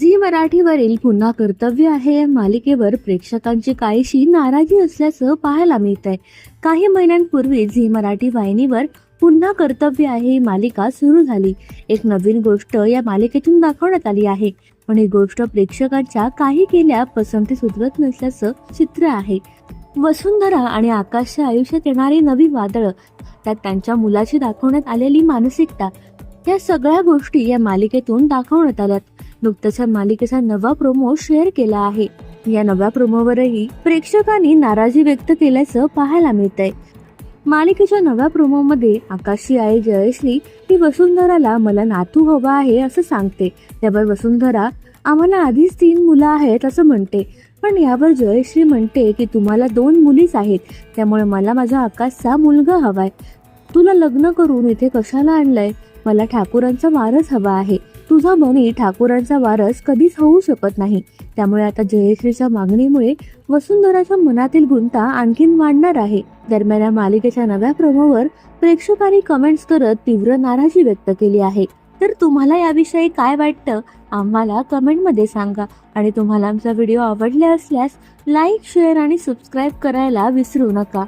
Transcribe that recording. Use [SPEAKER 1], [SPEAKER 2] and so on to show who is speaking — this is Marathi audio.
[SPEAKER 1] झी मराठीवरील पुन्हा कर्तव्य आहे मालिकेवर प्रेक्षकांची काहीशी नाराजी असल्याचं पाहायला मिळत आहे काही महिन्यांपूर्वी झी मराठी वाहिनीवर पुन्हा कर्तव्य आहे ही मालिका सुरू झाली. एक नवीन गोष्ट या मालिकेतून दाखवण्यात आली आहे. पण ही गोष्ट प्रेक्षकांच्या काही केल्या पसंती सुधरत नसल्याचं चित्र आहे. वसुंधरा आणि आकाशच्या आयुष्यात येणारी नवी वादळ त्यात त्यांच्या मुलाची दाखवण्यात आलेली मानसिकता या सगळ्या गोष्टी या मालिकेतून दाखवण्यात आल्यात. नुकताच या मालिकेचा नवा प्रोमो शेअर केला आहे. या नव्या प्रोमोवरही प्रेक्षकांनी नाराजी व्यक्त केल्याचं पाहायला मिळतंय. मालिकेच्या नव्या प्रोमोमध्ये आकाशी आई जयश्री ही वसुंधराला मला नातू हवा आहे असं सांगते. त्यावर वसुंधरा आम्हाला आधीच तीन मुलं आहेत असं म्हणते. पण यावर जयश्री म्हणते की तुम्हाला दोन मुलीच आहेत. त्यामुळे मला माझा आकाशचा मुलगा हवाय. तुला लग्न करून इथे कशाला आणलंय? मला ठाकूरांचा वारस हवा आहे. तुझा मनी ठाकूरांचा वारस कधीच होऊ शकत नाही. त्यामुळे आता जयश्रीच्या मागणीमुळे वसुंधराच्या मनातील गुंता आणखीन वाढणार आहे. दरम्यान या मालिकेच्या नव्या प्रोमोवर प्रेक्षकांनी कमेंट्स करत तीव्र नाराजी व्यक्त केली आहे. तर तुम्हाला याविषयी काय वाटतं? आम्हाला कमेंटमध्ये सांगा. आणि तुम्हाला आमचा व्हिडिओ आवडला असल्यास लाईक शेअर आणि सबस्क्राईब करायला विसरू नका.